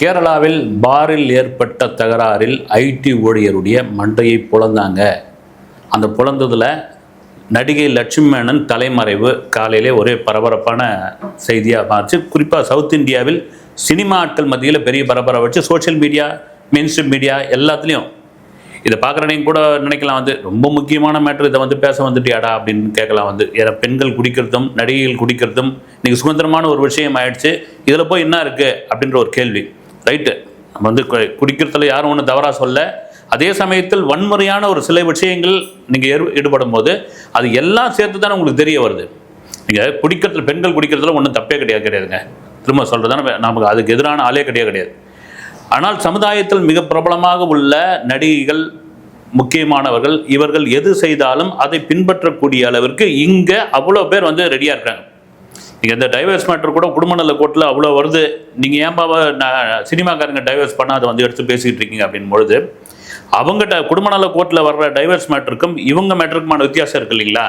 கேரளாவில் பாரில் ஏற்பட்ட தகராறில் ஐடி ஊழியருடைய மண்டையை புலந்தாங்க. அந்த புலந்ததில் நடிகை லட்சுமி மேனன் தலைமறைவு காலையிலே ஒரே பரபரப்பான செய்தியாக மாறிச்சு. குறிப்பாக சவுத் இந்தியாவில் சினிமா ஆட்கள் மத்தியில் பெரிய பரபரப்பை வச்சு சோஷியல் மீடியா மெயின்ஸ்ட்ரீம் மீடியா எல்லாத்துலேயும். இதை பார்க்குறனையும் கூட நினைக்கலாம் வந்து ரொம்ப முக்கியமான மேட்ரு இதை வந்து பேச வந்துட்டியாடா அப்படின்னு கேட்கலாம் வந்து. ஏன்னா பெண்கள் குடிக்கிறதும் நடிகைகள் குடிக்கிறதும் இன்றைக்கி சுதந்திரமான ஒரு விஷயம் ஆயிடுச்சு. இதில் போய் என்ன இருக்குது அப்படின்ற ஒரு கேள்வி. ரைட்டு. நம்ம வந்து குடிக்கிறதுல யாரும் ஒன்றும் தவறாக சொல்ல. அதே சமயத்தில் வன்முறையான ஒரு சில விஷயங்கள் நீங்கள் ஈடுபடும் போது அது எல்லாம் சேர்த்து தானே உங்களுக்கு தெரிய வருது. நீங்கள் குடிக்கிறதுல பெண்கள் குடிக்கிறதுல ஒன்றும் தப்பே கிடையாது கிடையாதுங்க. திரும்ப சொல்கிறதான நமக்கு அதுக்கு எதிரான ஆளே கிடையாது கிடையாது. ஆனால் சமுதாயத்தில் மிக பிரபலமாக உள்ள நடிகைகள் முக்கியமானவர்கள் இவர்கள் எது செய்தாலும் அதை பின்பற்றக்கூடிய அளவிற்கு இங்கே அவ்வளோ பேர் வந்து ரெடியாக இருக்காங்க. நீங்கள் இந்த டைவர்ஸ் மேட்ரு கூட குடும்ப நல கோர்ட்டில் அவ்வளோ வருது. நீங்கள் ஏன் பாவா சினிமாக்காரங்க டைவர்ஸ் பண்ணால் அதை வந்து எடுத்து பேசிக்கிட்டு இருக்கீங்க அப்படின் பொழுது அவங்ககிட்ட குடும்ப நல கோர்ட்டில் வர்ற டைவர்ஸ் மேட்ருக்கும் இவங்க மேட்ருக்குமான வித்தியாசம் இருக்கு இல்லைங்களா?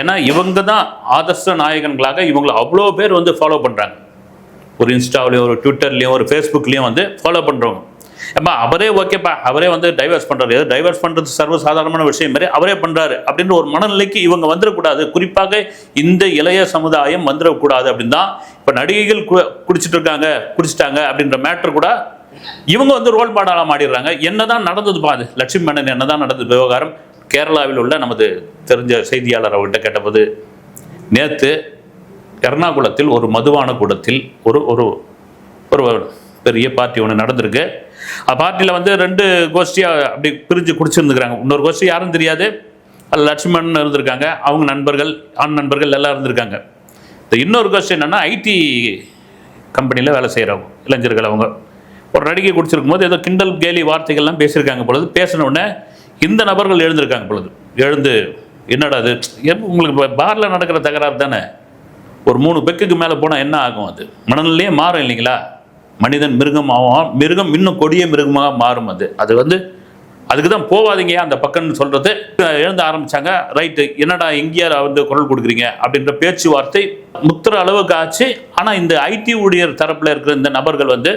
ஏன்னா இவங்க தான் ஆதர்ச நாயகன்களாக இவங்களை அவ்வளோ பேர் வந்து ஃபாலோ பண்ணுறாங்க ஒரு இன்ஸ்டாவிலையும் ஒரு ட்விட்டர்லையும் ஒரு ஃபேஸ்புக்லேயும் வந்து ஃபாலோ பண்ணுறவங்க ஏப்பா அவரே ஓகேப்பா அவரே வந்து டைவர்ஸ் பண்ணுறாரு ஏதோ டைவர்ஸ் பண்ணுறது சர்வசாதாரணமான விஷயம் மாதிரி அவரே பண்ணுறாரு அப்படின்ற ஒரு மனநிலைக்கு இவங்க வந்துடக்கூடாது. குறிப்பாக இந்த இளைய சமுதாயம் வந்துடக்கூடாது அப்படின்னு தான் இப்போ நடிகைகள் கு- குடிச்சிட்டு இருக்காங்க குடிச்சிட்டாங்க அப்படின்ற மேட்ரு கூட இவங்க வந்து ரோல் மாடலாக மாடிடுறாங்க என்னதான் நடந்தது பாது லட்சுமி மேனன் என்னதான் நடந்தது? விவகாரம் கேரளாவில் உள்ள நமது தெரிஞ்ச செய்தியாளர் அவர்கிட்ட கேட்டபோது நேற்று எர்ணாகுளத்தில் ஒரு மதுவான கூடத்தில் ஒரு ஒரு ஒரு பெரிய பார்ட்டி ஒன்று நடந்திருக்கு. பார்ட்டியில் வந்து ரெண்டு கோஷ்டியாக அப்படி பிரிஞ்சு குடிச்சிருந்துக்கிறாங்க. இன்னொரு கோஷ்டி யாரும் தெரியாது. அதில் லட்சுமணன் இருந்திருக்காங்க. அவங்க நண்பர்கள் ஆண் நண்பர்கள் எல்லாம் இருந்திருக்காங்க. இந்த இன்னொரு கோஷ்டி என்னென்னா ஐடி கம்பெனியில் வேலை செய்கிறவங்க இளைஞர்கள் அவங்க. ஒரு நடிகை குடிச்சிருக்கும் போது ஏதோ கிண்டல் கேலி வார்த்தைகள்லாம் பேசியிருக்காங்க பொழுது பேசின உடனே இந்த நபர்கள் எழுந்திருக்காங்க பொழுது. எழுந்து என்னடா அது எப்ப உங்களுக்கு பாரில் நடக்கிற தகராறு தானே? ஒரு மூணு பெக்குக்கு மேலே போனால் என்ன ஆகும் அது? மனநிலையே மாறும் இல்லைங்களா? மனிதன் மிருகமாகவும் மிருகம் இன்னும் கொடிய மிருகமாக மாறும் அது. அது வந்து அதுக்கு தான் போவாதீங்க அந்த பக்கம்னு சொல்கிறது எழுந்த ஆரம்பிச்சாங்க ரைட்டு என்னடா எங்கேயார் வந்து குரல் கொடுக்குறீங்க? அப்படின்ற பேச்சுவார்த்தை முத்துற அளவுக்கு ஆச்சு. ஆனால் இந்த ஐடி ஊழியர் தரப்பில் இருக்கிற இந்த நபர்கள் வந்து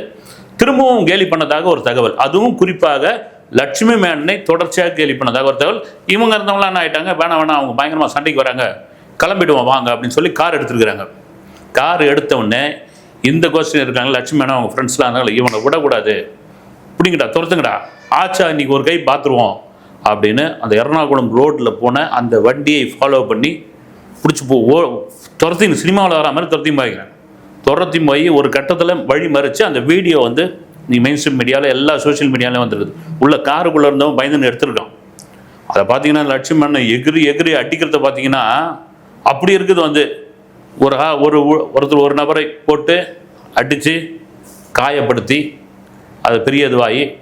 திரும்பவும் கேலி பண்ணதாக ஒரு தகவல். அதுவும் குறிப்பாக லட்சுமி மேனனை தொடர்ச்சியாக கேலி பண்ணதாக ஒரு தகவல். இவங்க இருந்தவங்களாம் என்ன ஆயிட்டாங்க வேணாம் வேணாம் அவங்க பயங்கரமாக சண்டைக்கு வராங்க. கிளம்பிடுவோம் வாங்க அப்படின்னு சொல்லி கார் எடுத்துருக்குறாங்க. கார் எடுத்த உடனே இந்த கொஸ்டின் இருக்காங்க லட்சுமி மேனம் அவங்க ஃப்ரெண்ட்ஸ்லாம் இருந்தாங்க இவனை விடக்கூடாது. பிடிங்கடா துரத்துங்கடா. ஆச்சா இன்னைக்கு ஒரு கை பார்த்துருவோம் அப்படின்னு அந்த எர்ணாகுளம் ரோட்டில் போன அந்த வண்டியை ஃபாலோ பண்ணி பிடிச்சி போ ஓ துரத்தி சினிமாவில் வர மாதிரி துரத்தியும் போய்க்கிறேன் துரத்தி போய் ஒரு கட்டத்தில் வழி மறித்து அந்த வீடியோ வந்து நீ மெயின் ஸ்ட்ரீம் மீடியாவில் எல்லா சோஷியல் மீடியாலையும் வந்துடுது உள்ள காருக்குள்ளே இருந்தவன் பயந்துன்னு எடுத்திருக்கான். அதை பார்த்தீங்கன்னா லட்சுமணன் எகிரி எகிரி அடிக்கிறத பார்த்தீங்கன்னா அப்படி இருக்குது வந்து. ஒரு ஆ- ஒரு ஒருத்தர் ஒரு நபரை போட்டு அடித்து காயப்படுத்தி அது பெரிய இதுவாகி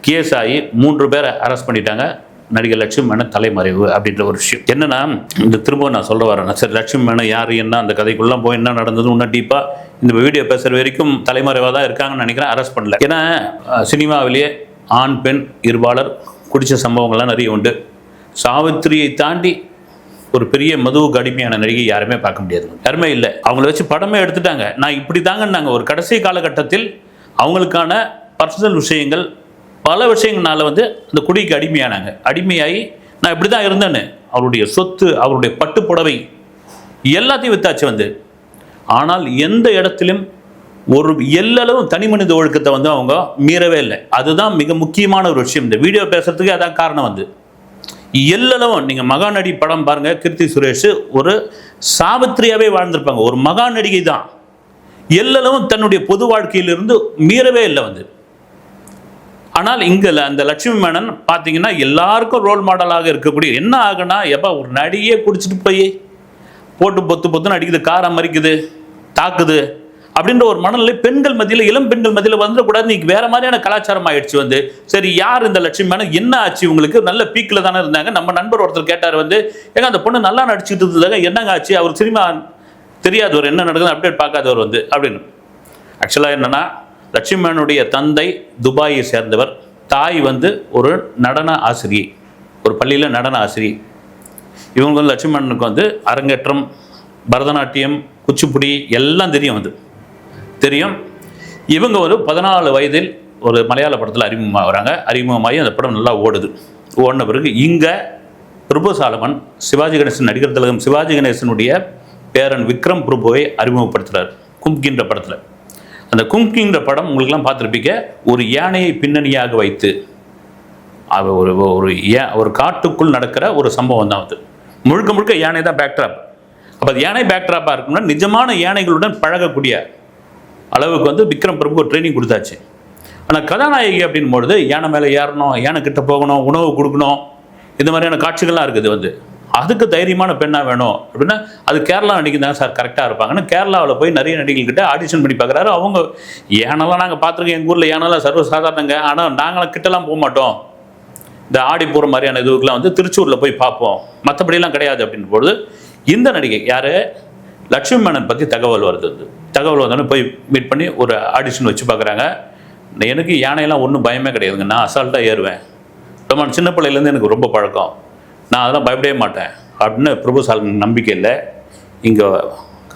கேஸ் ஆகி மூன்று பேரை அரெஸ்ட் பண்ணிட்டாங்க. நடிகர் லட்சுமி மேனன் தலைமறைவு அப்படின்ற ஒரு விஷயம். என்னன்னா இந்த திரும்ப நான் சொல்ல வரேன். சரி லட்சுமி மேனன் யார் என்ன அந்த கதைக்குள்ளே போய் என்ன நடந்தது இன்னும் டீப்பாக இந்த வீடியோ பேசுகிற வரைக்கும் தலைமறைவாக தான் இருக்காங்கன்னு நினைக்கிறேன். அரெஸ்ட் பண்ணல. ஏன்னா சினிமாவிலேயே ஆண் பெண் இருபாளர் குடித்த சம்பவங்கள்லாம் நிறைய உண்டு. சாவித்திரியை தாண்டி ஒரு பெரிய மதுவுக்கு அடிமையான நடிகை யாருமே பார்க்க முடியாது. யாருமே இல்லை. அவங்கள வச்சு படமே எடுத்துட்டாங்க. நான் இப்படி தாங்கன்னாங்க ஒரு கடைசி காலகட்டத்தில் அவங்களுக்கான பர்சனல் விஷயங்கள் பல விஷயங்கள்னால வந்து அந்த குடிக்கு அடிமையானாங்க. அடிமையாகி நான் இப்படி தான் இருந்தேன்னு அவருடைய சொத்து அவருடைய பட்டு புடவை எல்லாத்தையும் வித்தாச்சு வந்து. ஆனால் எந்த இடத்திலும் ஒரு எல்லளவும் தனி மனித ஒழுக்கத்தை வந்து அவங்க மீறவே இல்லை. அதுதான் மிக முக்கியமான ஒரு விஷயம். இந்த வீடியோ பேசுறதுக்கு அதான் காரணம் வந்து. எல்லளவும் நீங்கள் மகாநடி படம் பாருங்கள் கீர்த்தி சுரேஷ் ஒரு சாவித்திரியாகவே வாழ்ந்திருப்பாங்க. ஒரு மகா நடிகை தான். எல்லளவும் தன்னுடைய பொது வாழ்க்கையிலிருந்து மீறவே இல்லை வந்து. ஆனால் இங்கே அந்த லட்சுமி மேனன் பார்த்தீங்கன்னா எல்லாருக்கும் ரோல் மாடலாக இருக்கக்கூடிய என்ன ஆகுனா எப்பா ஒரு நடிகையே குடிச்சிட்டு போய் போட்டு பொத்து பொத்துன்னு அடிக்குது காரம் மறிக்குது தாக்குது. அப்படின்ற ஒரு மனநிலை பெண்கள் மத்தியில் இளம் பெண்கள் மத்தியில் வந்துடக்கூடாது. நீ வேற மாதிரியான கலாச்சாரம் ஆயிடுச்சு வந்து. சரி யார் இந்த லட்சுமி மேனன் என்ன ஆச்சு உங்களுக்கு? நல்ல பீக்கில் தானே இருந்தாங்க. நம்ம நண்பர் ஒருத்தர் கேட்டார் வந்து ஏங்க அந்த பொண்ணு நல்லா நடிச்சுட்டு இருந்ததாங்க என்னங்க ஆச்சு? அவர் சினிமா தெரியாதவர் என்ன நடக்குது அப்டேட் பார்க்காதவர் வந்து அப்படின்னு. ஆக்சுவலாக என்னென்னா லட்சுமணனுடைய தந்தை துபாயை சேர்ந்தவர். தாய் வந்து ஒரு நடன ஆசிரியை ஒரு பள்ளியில் நடன ஆசிரியை இவங்க வந்து லட்சுமணனுக்கு வந்து அரங்கேற்றம் பரதநாட்டியம் குச்சிப்புடி எல்லாம் தெரியும் வந்து. தெரியும். இவங்க ஒரு பதினாலு வயதில் ஒரு மலையாள படத்தில் அறிமுகமாகறாங்க. அறிமுகமாகி அந்த படம் நல்லா ஓடுது. ஓடின பிறகு இங்கே பிரபு சாலமன் சிவாஜி கணேசன் நடிகர் திலகம் சிவாஜி கணேசனுடைய பேரன் விக்ரம் பிரபுவை அறிமுகப்படுத்துகிறார் கும்கின்ற படத்தில். அந்த கும்கின்ற படம் உங்களுக்கெல்லாம் பார்த்துருப்பீங்க. ஒரு யானையை பின்னணியாக வைத்து அவர் ஒரு ஒரு ஏ ஒரு காட்டுக்குள் நடக்கிற ஒரு சம்பவம் தான் அது. முழுக்க முழுக்க யானை தான் பேக்ட்ராப் அப்போ அது யானை பேக்ட்ராப்பாக இருக்கும்னா நிஜமான யானைகளுடன் பழகக்கூடிய அளவுக்கு வந்து விக்ரம் பிரபு ட்ரைனிங் கொடுத்தாச்சு. ஆனால் கதாநாயகி அப்படின் பொழுது யானை மேலே ஏறணும் யானை கிட்ட போகணும் உணவு கொடுக்கணும் இந்த மாதிரியான காட்சிகள்லாம் இருக்குது வந்து. அதுக்கு தைரியமான பெண்ணாக வேணும் அப்படின்னா அது கேரளா நடிகை தான் சார் கரெக்டாக இருப்பாங்கன்னு கேரளாவில் போய் நிறைய நடிகைகிட்ட ஆடிஷன் பண்ணி பார்க்குறாரு அவங்க ஏனெல்லாம் நாங்கள் பார்த்துருக்கோம் எங்கள் ஊரில் ஏனெல்லாம் சர்வசாதாரணங்க. ஆனால் நாங்களாம் கிட்டலாம் போக மாட்டோம். இந்த ஆடி போகிற மாதிரியான இதுக்கெல்லாம் வந்து திருச்சூரில் போய் பார்ப்போம். மற்றபடியெல்லாம் கிடையாது அப்படின்ற பொழுது இந்த நடிகை யார்? லட்சுமி மேனன் பற்றி தகவல் வருது அது. தகவல் வந்தோடனே போய் மீட் பண்ணி ஒரு ஆடிஷன் வச்சு பார்க்குறாங்க. எனக்கு யானையெல்லாம் ஒன்றும் பயமே கிடையாதுங்க. நான் அசால்ட்டாக ஏறுவேன். ரொம்ப சின்ன பிள்ளையிலேருந்து எனக்கு ரொம்ப பழக்கம். நான் அதெல்லாம் பயப்படவே மாட்டேன். அப்படின்னு பிரபுசால் நம்பிக்கை இல்லை. இங்கே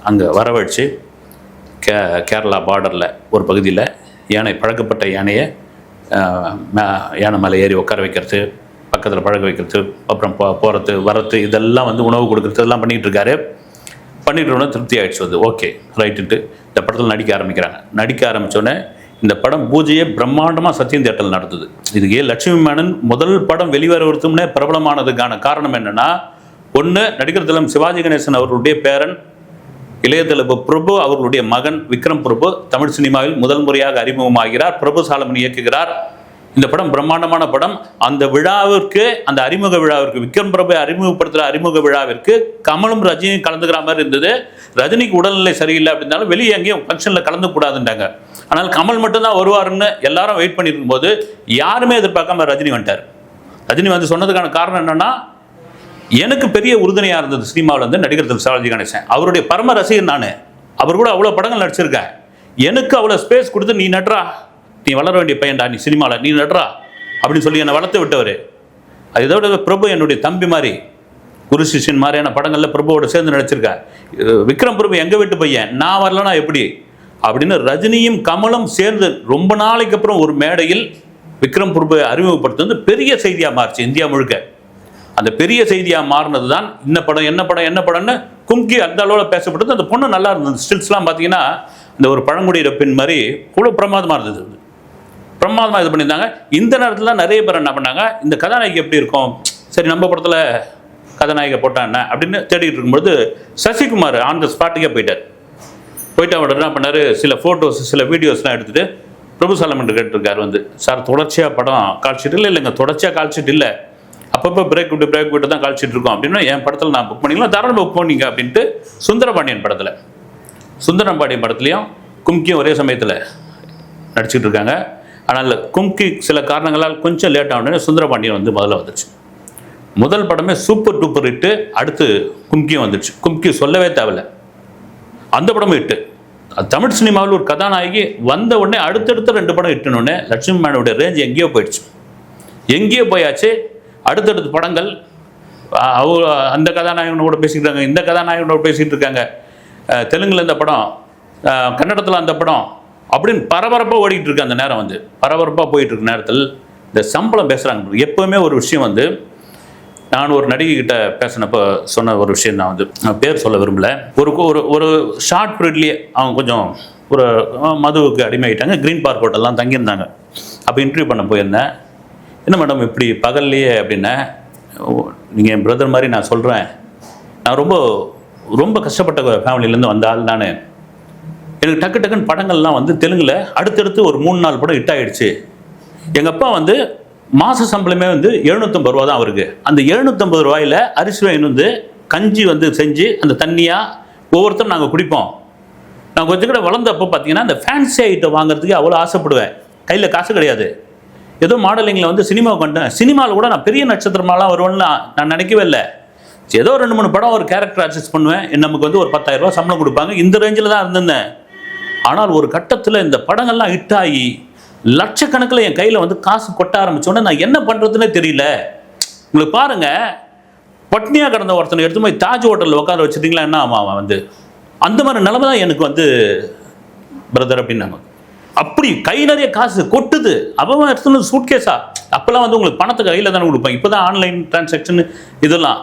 அங்கே வரவழைச்சு கே கேரளா பார்டரில் ஒரு பகுதியில் யானை பழக்கப்பட்ட யானையை யானை மேலே ஏறி உட்கார வைக்கிறது பக்கத்தில் பழக வைக்கிறது அப்புறம் போ போகிறது வரத்து இதெல்லாம் வந்து உணவு கொடுக்குறது இதெல்லாம் பண்ணிக்கிட்டு இருக்காரு. பண்ணிட்டு திருப்தி ஆயிடுச்சு வந்து. ஓகே ரைட்டுன்ட்டு இந்த படத்தில் நடிக்க ஆரம்பிக்கிறாங்க. நடிக்க ஆரம்பித்தோடனே இந்த படம் பூஜையை பிரம்மாண்டமாக சத்தியம் தேட்டல் நடத்துது இதுக்கு லட்சுமி மேனன் முதல் படம் வெளிவர ஒருத்தம்னே பிரபலமானதுக்கான காரணம் என்னென்னா ஒன்று நடிகர் திலம் சிவாஜி கணேசன் அவர்களுடைய பேரன் இளையதளபு பிரபு அவர்களுடைய மகன் விக்ரம் பிரபு தமிழ் சினிமாவில் முதல் முறையாக அறிமுகமாகிறார் பிரபு சாலமன் இயக்குகிறார். இந்த படம் பிரம்மாண்டமான படம். அந்த விழாவிற்கு அந்த அறிமுக விழாவிற்கு விக்ரம் பிரபு அறிமுகப்படுத்துகிற அறிமுக விழாவிற்கு கமலும் ரஜினியும் கலந்துக்கிற மாதிரி இருந்தது. ரஜினிக்கு உடல்நிலை சரியில்லை அப்படின்னாலும் வெளியே எங்கேயும் ஃபங்க்ஷனில் கலந்து கூடாதுன்றாங்க. ஆனால் கமல் மட்டும்தான் வருவாருன்னு எல்லாரும் வெயிட் பண்ணியிருக்கும் போது யாருமே எதிர்பார்க்காம ரஜினி வந்துட்டார். ரஜினி வந்து சொன்னதுக்கான காரணம் என்னன்னா எனக்கு பெரிய உறுதுணையாக இருந்தது சினிமாவில் வந்து நடிகர் திரு சிவாஜி கணேசன். அவருடைய பரம ரசிகர் நான். அவர் கூட அவ்வளோ படங்கள் நடிச்சிருக்கேன் எனக்கு அவ்வளோ ஸ்பேஸ் கொடுத்து நீ நட்றா? நீ வளர வேண்டிய பையன்டா நீ சினிமாவில் நீ நடுறா அப்படின்னு சொல்லி என்னை வளர்த்து விட்டவர். அது இதோட பிரபு என்னுடைய தம்பி மாதிரி குரு சிஷியன் மாதிரியான படங்களில் பிரபுவோட சேர்ந்து நடிச்சிருக்கேன் விக்ரம் பிரபு எங்கள் வீட்டு பையன் நான் வரலனா எப்படி? அப்படின்னு ரஜினியும் கமலும் சேர்ந்து ரொம்ப நாளைக்கு அப்புறம் ஒரு மேடையில் விக்ரம் பிரபு அறிமுகப்படுத்துவது பெரிய செய்தியாக மாறுச்சு இந்தியா முழுக்க. அந்த பெரிய செய்தியாக மாறினது தான் இந்த படம் என்ன படம் என்ன படம்னு கும்கி அந்த அளவில் பேசப்பட்டது. அந்த பொண்ணு நல்லா இருந்தது. ஸ்டில்ஸ்லாம் பார்த்தீங்கன்னா இந்த ஒரு பழங்குடியிற பெண் மாதிரி கூட பிரமாதமாக இருந்தது. பிரமாதமாக இது பண்ணியிருந்தாங்க. இந்த நேரத்தில் நிறைய பேர் என்ன பண்ணாங்க இந்த கதாநாயகி எப்படி இருக்கும்? சரி நம்ம படத்தில் கதாநாயகை போட்டா என்ன? அப்படின்னு தேடிட்டு இருக்கும்போது சசிகுமார் ஆன் த ஸ்பாட்டுக்கே போயிட்டார். போயிட்டு அவர் என்ன பண்ணாரு? சில ஃபோட்டோஸ் சில வீடியோஸ்லாம் எடுத்துகிட்டு பிரபு சாலமன் கேட்டிருக்காரு வந்து. சார் தொடர்ச்சியாக படம் கால்ஷீட் இல்லை இல்லைங்க தொடர்ச்சியாக கால்ஷீட் இல்லை. அப்பப்போ பிரேக் விட்டு பிரேக் விட்டு தான் கால்ஷீட் இருக்கும். அப்படின்னு என் படத்தில் நான் புக் பண்ணிக்கலாம் தாராளம் புக் பண்ணிங்க அப்படின்ட்டு சுந்தரபாண்டியன் படத்தில். சுந்தரபாண்டியன் படத்துலையும் கும்கியும் ஒரே சமயத்தில் நடிச்சிட்டு இருக்காங்க. ஆனால் கும்கி சில காரணங்களால் கொஞ்சம் லேட் ஆனோடனே சுந்தரபாண்டியன் வந்து முதல்ல வந்துச்சு. முதல் படமே சூப்பர் டூப்பர் ஹிட்டு அடுத்து கும்கியும் வந்துச்சு. கும்கி சொல்லவே தேவையில்ல. அந்த படமும் ஹிட்டு தமிழ் சினிமாவில் ஒரு கதாநாயகி வந்த உடனே அடுத்தடுத்த ரெண்டு படம் இட்டுனோடனே லட்சுமி மேனோட ரேஞ்ச் எங்கேயோ போயிடுச்சு. எங்கேயோ போயாச்சு. அடுத்தடுத்த படங்கள் அவங்க அந்த அந்த கதாநாயகனோட பேசிக்கிட்டு இருக்காங்க இந்த கதாநாயகனோட பேசிகிட்டு இருக்காங்க. தெலுங்கில் இந்த படம் கன்னடத்தில் அந்த படம் அப்படின்னு பரபரப்பாக ஓடிக்கிட்டு இருக்கு அந்த நேரம் வந்து. பரபரப்பாக போயிட்டு இருக்க நேரத்தில் இந்த சம்பளம் பேசுகிறாங்க எப்போவுமே ஒரு விஷயம் வந்து நான் ஒரு நடிகை கிட்ட பேசினப்போ சொன்ன ஒரு விஷயம் நான் வந்து. நான் பேர் சொல்ல விரும்பல. ஒரு ஒரு ஒரு ஷார்ட் பீரியட்லேயே அவங்க கொஞ்சம் ஒரு மதுவுக்கு அடிமையாயிட்டாங்க. க்ரீன் பார்க் ஹோட்டல்லாம் தங்கியிருந்தாங்க. அப்போ இன்டர்வியூ பண்ண போயிருந்தேன். என்ன மேடம் இப்படி பகல்லையே அப்படின்னா நீங்கள் என் பிரதர் மாதிரி நான் சொல்கிறேன் நான் ரொம்ப ரொம்ப கஷ்டப்பட்ட ஃபேமிலியிலேருந்து வந்த ஆள் நான் எனக்கு டக்கு டக்குன்னு படங்கள்லாம் வந்து தெலுங்கில் அடுத்தடுத்து ஒரு மூணு நாலு படம் ஹிட் ஆயிடுச்சு. எங்கள் அப்பா வந்து மாத சம்பளமே வந்து எழுநூற்றம்பது ரூபா தான் அவருக்கு. அந்த எழுநூற்றம்பது ரூபாயில் அரிசி வாங்கிட்டு வந்து கஞ்சி வந்து செஞ்சு அந்த தண்ணியாக ஒவ்வொருத்தரும் நாங்கள் குடிப்போம். நான் கொஞ்சம் கூட வளர்ந்தப்போ பார்த்தீங்கன்னா அந்த ஃபேன்சி ஐட்டம் வாங்குறதுக்கு அவ்வளோ ஆசைப்படுவேன். கையில் காசு கிடையாது. ஏதோ மாடலிங்கில் வந்து சினிமாவுக்கு வந்துட்டேன். சினிமாவில் கூட நான் பெரிய நட்சத்திரமாலாம் வருவேன்னு நான் நான் நினைக்கவே இல்லை. ஏதோ ரெண்டு மூணு படம் ஒரு கேரக்டர் அட்ஜஸ்ட் பண்ணுவேன். நமக்கு வந்து ஒரு பத்தாயிரரூபா சம்பளம் கொடுப்பாங்க. இந்த ரேஞ்சில் தான் இருந்திருந்தேன். ஆனால் ஒரு கட்டத்தில் இந்த படங்கள்லாம் ஹிட் ஆகி லட்சக்கணக்கில் என் கையில் வந்து காசு கொட்ட ஆரம்பிச்சோன்னே நான் என்ன பண்ணுறதுனே தெரியல. உங்களுக்கு பாருங்கள் பட்னியாக கிடந்த ஒருத்தனை எடுத்து போய் தாஜ் ஹோட்டலில் உட்கார வச்சுட்டீங்களா? என்ன ஆமாம் அவன் வந்து அந்த மாதிரி நிலமை தான் எனக்கு வந்து பிரதர் அப்படின்னாங்க அப்படி கை நிறைய காசு கொட்டுது. அவன் எடுத்துன்னு சூட்கேஸா அப்போல்லாம் வந்து உங்களுக்கு பணத்தை கையில் தானே கொடுப்பாங்க இப்போ தான் ஆன்லைன் டிரான்சாக்ஷன் இதெல்லாம்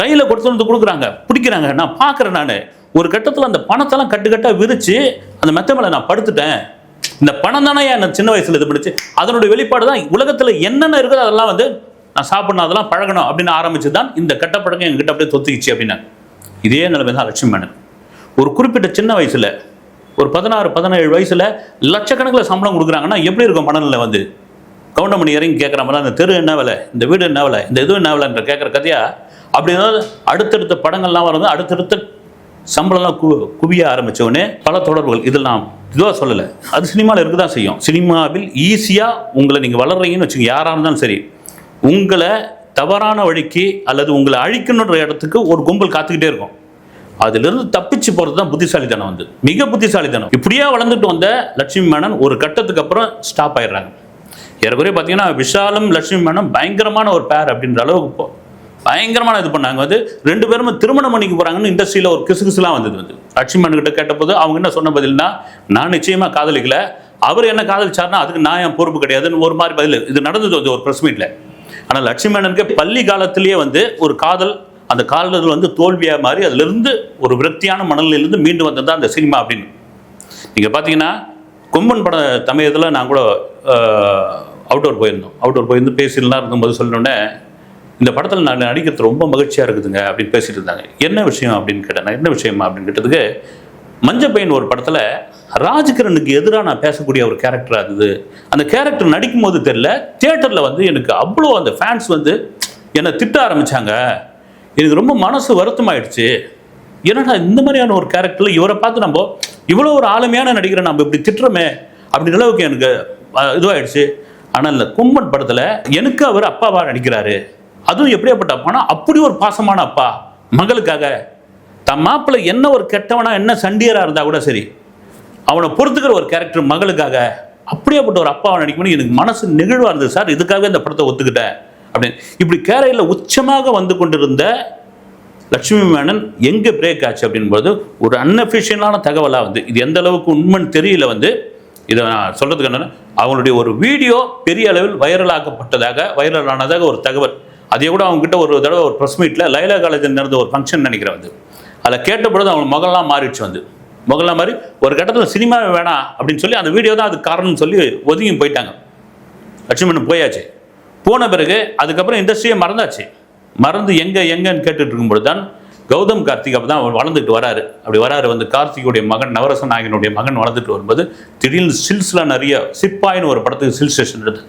கையில் கொடுத்து வந்து கொடுக்குறாங்க பிடிக்கிறாங்க. நான் பார்க்குறேன் நான். ஒரு கட்டத்தில் அந்த பணத்தெல்லாம் கட்டு கட்டாக விரிச்சு அந்த மெத்த மேலே நான் படுத்துட்டேன். இந்த பணம் தானே என் சின்ன வயசுல இது பண்ணுச்சு? அதனுடைய வெளிப்பாடு தான் உலகத்தில் என்னென்ன இருக்குதோ அதெல்லாம் வந்து நான் சாப்பிடணும் அதெல்லாம் பழகணும் அப்படின்னு ஆரம்பிச்சு தான் இந்த கெட்ட பழக்கம் அப்படியே தொத்திக்கிச்சு அப்படின்னா. இதே நிலைமை தான் லட்சுமி மேனன் ஒரு குறிப்பிட்ட சின்ன வயசுல ஒரு பதினாறு பதினேழு வயசுல லட்சக்கணக்கில் சம்பளம் கொடுக்குறாங்கன்னா எப்படி இருக்கும் மனநிலை வந்து? கவுண்டமணி இறங்கி கேட்குற மாதிரி அந்த தெரு என்ன விலை? இந்த வீடு என்ன விலை? இந்த இது என்ன விலைன்ற கேட்குற கதையா? அப்படி ஏதாவது அடுத்தடுத்த படங்கள்லாம் வருது அடுத்தடுத்த சம்பளம்லாம் கு குவிய ஆரம்பிச்ச பல தொடர்புகள். இதில் நான் இதுவாக சொல்லலை. அது சினிமாவில் இருக்க தான் செய்யும். சினிமாவில் ஈஸியாக உங்களை நீங்கள் வளர்றீங்கன்னு வச்சுங்க யாராக இருந்தாலும் சரி. உங்களை தவறான வழிக்கு அல்லது உங்களை அழிக்கணுன்ற இடத்துக்கு ஒரு கும்பல் காத்துக்கிட்டே இருக்கும். அதிலிருந்து தப்பிச்சு போகிறது தான் புத்திசாலித்தனம் வந்து. மிக புத்திசாலித்தனம். இப்படியே வளர்ந்துட்டு வந்த லட்சுமி மேனன் ஒரு கட்டத்துக்கு அப்புறம் ஸ்டாப் ஆயிடுறாங்க. ஏறக்குறைய பார்த்தீங்கன்னா விஷாலும் லட்சுமி மேனன் பயங்கரமான ஒரு பேர் அப்படின்ற அளவுக்கு பயங்கரமான இது பண்ணாங்க. வந்து ரெண்டு பேரும் திருமணம் பண்ணிக்க போறாங்கன்னு இண்டஸ்ட்ரியில் ஒரு கிசுகிசுலாம் வந்தது வந்து லட்சுமி கிட்ட கேட்டபோது அவங்க என்ன சொன்ன பதில்னா நான் நிச்சயமா காதலிக்கல. அவர் என்ன காதலிச்சார்னா அதுக்கு நான் என் பொறுப்பு கிடையாதுன்னு ஒரு மாதிரி பதில். இது நடந்தது வந்து ஒரு ப்ரெஸ் மீட்ல ஆனால் லட்சுமணனுக்கு பள்ளி காலத்திலேயே வந்து ஒரு காதல் அந்த காதல் வந்து தோல்வியாக மாறி அதுலேருந்து ஒரு விரக்தியான மனநிலையிலிருந்து மீண்டு வந்தது தான் அந்த சினிமா அப்படின்னு. நீங்கள் பார்த்தீங்கன்னா கொம்பன் பட தமிழகத்தில் நான் கூட அவுட்டோர் போயிருந்தோம். அவுட்டோர் போயிருந்து பேசிலாம் இருக்கும்போது சொன்னோடனே இந்த படத்தில் நான் நடிக்கிறது ரொம்ப மகிழ்ச்சியாக இருக்குதுங்க அப்படின்னு பேசிட்டு இருந்தாங்க. என்ன விஷயம் அப்படின்னு கேட்டேன் என்ன விஷயமா அப்படின்னு கேட்டதுக்கு மஞ்சப்பையன் ஒரு படத்தில் ராஜ்கிரனுக்கு எதிராக நான் பேசக்கூடிய ஒரு கேரக்டராக இருந்தது. அந்த கேரக்டர் நடிக்கும்போது தெரில தியேட்டரில் வந்து எனக்கு அவ்வளோ அந்த ஃபேன்ஸ் வந்து என்னை திட்ட ஆரம்பித்தாங்க எனக்கு ரொம்ப மனசு வருத்தமாயிடுச்சு. என்னடா இந்த மாதிரியான ஒரு கேரக்டரில் இவரை பார்த்து நம்ம இவ்வளோ ஒரு ஆளுமையான நடிகரை நம்ம இப்படி திட்டுறோமே அப்படின்ற அளவுக்கு எனக்கு இதுவாகிடுச்சு ஆனால் இந்த கும்மன் படத்தில் எனக்கு அவர் அப்பாவாக நடிக்கிறாரு. அதுவும் எப்படியாப்பட்ட அப்பானா அப்படி ஒரு பாசமான அப்பா. மகளுக்காக. தன் மாப்பிள்ளை என்ன ஒரு கெட்டவனா என்ன சண்டியராக இருந்தால் கூட சரி அவனை பொறுத்துக்கிற ஒரு கேரக்டர் மகளுக்காக அப்படியாப்பட்ட ஒரு அப்பாவை நடிக்கணும்னு எனக்கு மனசு நெகிழ்வாக இருந்தது. சார் இதுக்காகவே இந்த படத்தை ஒத்துக்கிட்டேன். அப்படின்னு. இப்படி கேரையில் உச்சமாக வந்து கொண்டிருந்த லட்சுமி மேனன் எங்கே பிரேக் ஆச்சு அப்படின்போது ஒரு அன்அஃபிஷியலான தகவலாக வந்து இது எந்த அளவுக்கு உண்மைன்னு தெரியல வந்து இதை நான் சொல்கிறதுக்கு என்னென்னா அவங்களுடைய ஒரு வீடியோ பெரிய அளவில் வைரலாக்கப்பட்டதாக வைரலானதாக ஒரு தகவல். அதே கூட அவங்ககிட்ட ஒரு தடவை ஒரு ப்ரெஸ் மீட்டில் லைலா காலேஜில் நடந்த ஒரு ஃபங்க்ஷன் நினைக்கிறேன் வந்து அதில் கேட்ட பொழுது அவங்க முகம்லாம் மாறிடுச்சு வந்து. முகம்லாம் மாதிரி ஒரு கட்டத்தில் சினிமா வேணாம் அப்படின்னு சொல்லி அந்த வீடியோ தான் அதுக்கு காரணம்னு சொல்லி ஒதுங்கி போயிட்டாங்க. லட்சுமணன் போயாச்சு. போன பிறகு அதுக்கப்புறம் இண்டஸ்ட்ரியை மறந்தாச்சு. மறந்து எங்கே எங்கன்னு கேட்டுட்டு இருக்கும்போது தான் கௌதம் கார்த்திக் அப்போ தான் வளர்ந்துட்டு வராரு. அப்படி வராரு வந்து கார்த்திகுடைய மகன் நவரச நாயகனுடைய மகன் வளர்ந்துட்டு வரும்போது திடீர்னு சில்ஸ்லாம் நிறைய சிப்பாயின்னு ஒரு படத்துக்கு சில் ஸ்டேஷன் எடுத்து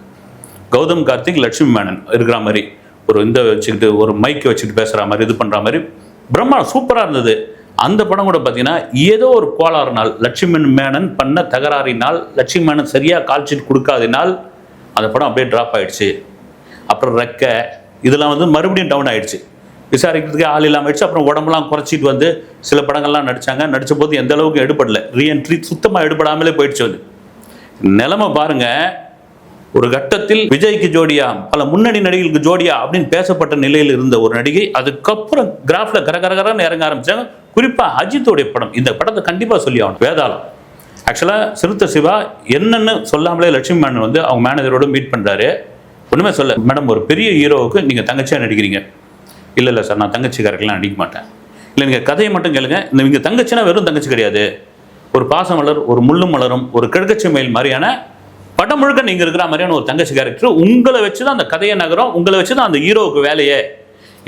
கௌதம் கார்த்திக் லட்சுமி மேனன் இருக்கிற மாதிரி. ஒரு இந்த வச்சுக்கிட்டு ஒரு மைக்கை வச்சுக்கிட்டு பேசுகிற மாதிரி இது பண்ணுற மாதிரி. பிரம்மா சூப்பராக இருந்தது. அந்த படம் கூட பார்த்தீங்கன்னா ஏதோ ஒரு கோளாறுனால் லட்சுமி மேனன் பண்ண தகராறினால் லட்சுமி மேனன் சரியாக கால்ஷீட் கொடுக்காதினால் அந்த படம் அப்படியே ட்ராப் ஆயிடுச்சு. அப்புறம் ரெக்க இதெல்லாம் வந்து மறுபடியும் டவுன் ஆயிடுச்சு. விசாரிக்கிறதுக்கு ஆள் இல்லாமல் ஆயிடுச்சு. அப்புறம் உடம்புலாம் குறைச்சிட்டு வந்து சில படங்கள்லாம் நடிச்சாங்க. நடித்த போது எந்த அளவுக்கு எடுபடல. ரீஎன்ட்ரி சுத்தமாக எடுபடாமலே போயிடுச்சு வந்து நிலமை பாருங்கள் ஒரு கட்டத்தில் விஜய்க்கு ஜோடியா பல முன்னணி நடிகைகளுக்கு ஜோடியா அப்படின்னு பேசப்பட்ட நிலையில் இருந்த ஒரு நடிகை அதுக்கப்புறம் கிராஃப்ல கரகரகரன்னு இறங்க ஆரம்பிச்சாங்க. குறிப்பா அஜித்தோடைய படம் இந்த படத்தை கண்டிப்பா சொல்லி ஆகணும் வேதாளம். ஆக்சுவலா சிறுத்த சிவா என்னன்னு சொல்லாமலே லட்சுமி மேனன் வந்து அவங்க மேனேஜரோட மீட் பண்றாரு. ஒண்ணுமே சொல்ல மேடம் ஒரு பெரிய ஹீரோவுக்கு நீங்க தங்கச்சியா நடிக்கிறீங்க. இல்ல இல்ல சார் நான் தங்கச்சி நடிக்க மாட்டேன். இல்லை நீங்க கதையை மட்டும் கேளுங்க. இந்த நீங்க தங்கச்சினா வெறும் தங்கச்சி கிடையாது. ஒரு பாசம் ஒரு முள்ளும் மலரும் ஒரு கிழக்கச்சி மயில் மாதிரியான படம் முழுக்க நீங்க இருக்கிற மாதிரியான ஒரு தங்கச்சி கேரக்டர் உங்களை வச்சு தான் அந்த கதையை நகரம் உங்களை வச்சு தான் அந்த ஹீரோவுக்கு வேலையே.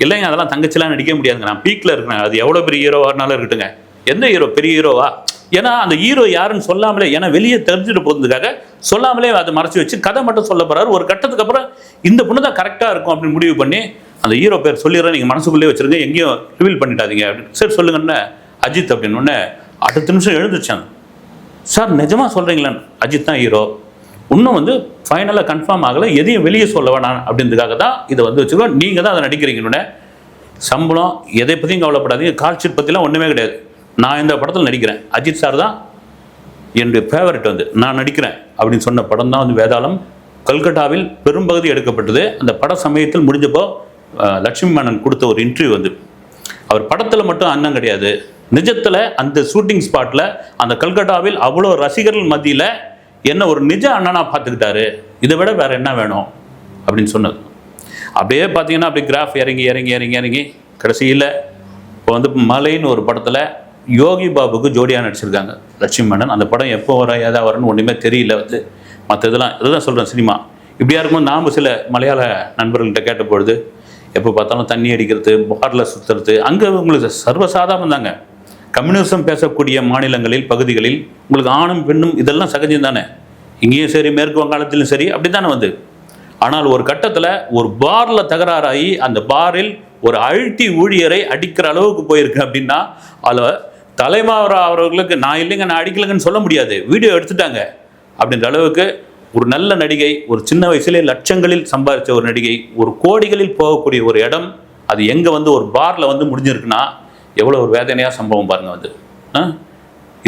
இல்லைங்க அதெல்லாம் தங்கச்சிலாம் நடிக்க முடியாதுங்க. நான் பீக்ல இருக்கிறேன். அது எவ்வளோ பெரிய ஹீரோவா இருந்தாலும் இருக்கட்டுங்க எந்த ஹீரோ பெரிய ஹீரோவா ஏன்னா அந்த ஹீரோ யாருன்னு சொல்லாமலே ஏன்னா வெளியே தெரிஞ்சுட்டு போகிறதுக்காக சொல்லாமலே அதை மறைச்சு வச்சு கதை மட்டும் சொல்ல போறாரு. ஒரு கட்டத்துக்கு அப்புறம் இந்த பொண்ணு தான் கரெக்டாக இருக்கும் அப்படின்னு முடிவு பண்ணி அந்த ஹீரோ பேர் சொல்லிடுறேன். நீங்கள் மனசுக்குள்ளே வச்சிருங்க. எங்கேயும் ரிவீல் பண்ணிட்டாதீங்க அப்படின்னு. சரி சொல்லுங்கன்னு அஜித் அப்படின்னு உடனே அடுத்த நிமிஷம் எழுந்துச்சான் சார் நிஜமா சொல்றீங்களா அஜித் தான் ஹீரோ இன்னும் வந்து ஃபைனலாக கன்ஃபார்ம் ஆகலை. எதையும் வெளியே சொல்ல வேணாம் அப்படின்றதுக்காக தான் இதை வந்து வச்சுக்கோ நீங்கள் தான் அதை நடிக்கிறீங்கன்னு சம்பளம் எதை பற்றியும் கவலைப்படாதீங்க. கால்ஷீட் பற்றிலாம் ஒன்றுமே கிடையாது. நான் இந்த படத்தில் நடிக்கிறேன். அஜித் சார் தான் என்னுடைய ஃபேவரட் வந்து. நான் நடிக்கிறேன் அப்படின்னு சொன்ன படம் தான் வந்து வேதாளம். கல்கட்டாவில் பெரும்பகுதி எடுக்கப்பட்டது. அந்த பட சமயத்தில் முடிஞ்சப்போ லட்சுமி மேனன் கொடுத்த ஒரு இன்டர்வியூ வந்து. அவர் படத்தில் மட்டும் அண்ணன் கிடையாது. நிஜத்தில் அந்த ஷூட்டிங் ஸ்பாட்டில் அந்த கல்கட்டாவில் அவ்வளோ ரசிகர்கள் மத்தியில் என்ன ஒரு நிஜ அண்ணனா பார்த்துக்கிட்டாரு இதை விட வேற என்ன வேணும்? அப்படின்னு சொன்னது. அப்படியே பார்த்தீங்கன்னா அப்படி கிராஃப் இறங்கி இறங்கி இறங்கி இறங்கி கடைசியில் இப்போ வந்து மலைன்னு ஒரு படத்தில் யோகி பாபுக்கு ஜோடியாக நடிச்சிருக்காங்க. லட்சுமி மேனன். அந்த படம் எப்போ வர ஏதா வரும்னு ஒன்றுமே தெரியல வந்து. மற்ற இதெல்லாம் இதுதான் சொல்கிறேன் சினிமா. இப்படியா இருக்கும்போது நாம் சில மலையாள நண்பர்கள்ட்ட கேட்ட பொழுது எப்போ பார்த்தாலும் தண்ணி அடிக்கிறது பாரில் சுற்றுறது அங்கே உங்களுக்கு சர்வசாதாரணம் தாங்க கம்யூனிசம் பேசக்கூடிய மாநிலங்களில் பகுதிகளில் உங்களுக்கு ஆணும் பெண்ணும் இதெல்லாம் சகஜம் தானே இங்கேயும் சரி மேற்கு வங்காளத்திலும் சரி அப்படி தானே வந்து? ஆனால் ஒரு கட்டத்தில் ஒரு பாரில் தகராறாகி அந்த பாரில் ஒரு அழுத்தி ஊழியரை அடிக்கிற அளவுக்கு போயிருக்கு அப்படின்னா அதில் தலைமாவரா அவர்களுக்கு நான் இல்லைங்க நான் அடிக்கலைங்கன்னு சொல்ல முடியாது. வீடியோ எடுத்துட்டாங்க. அப்படின்ற அளவுக்கு ஒரு நல்ல நடிகை ஒரு சின்ன வயசுலேயே லட்சங்களில் சம்பாதிச்ச ஒரு நடிகை ஒரு கோடிகளில் போகக்கூடிய ஒரு இடம் அது எங்கே வந்து ஒரு பாரில் வந்து முடிஞ்சிருக்குன்னா எவ்வளோ ஒரு வேதனையாக சம்பவம் பாருங்க வந்து.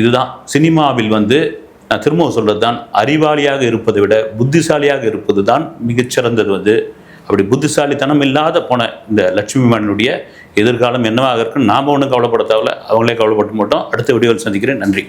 இதுதான். சினிமாவில் வந்து நான் திரும்பவும் சொல்கிறது தான் அறிவாளியாக இருப்பதை விட புத்திசாலியாக இருப்பது தான் மிகச்சிறந்தது வந்து. அப்படி புத்திசாலித்தனம் இல்லாத போன இந்த லட்சுமிமானுடைய எதிர்காலம் என்னவாக இருக்குன்னு நாம் ஒன்றும் கவலைப்பட தேவையில்ல அவங்களே கவலைப்பட்டு மட்டும். அடுத்த வீடியோவில் சந்திக்கிறேன். நன்றி.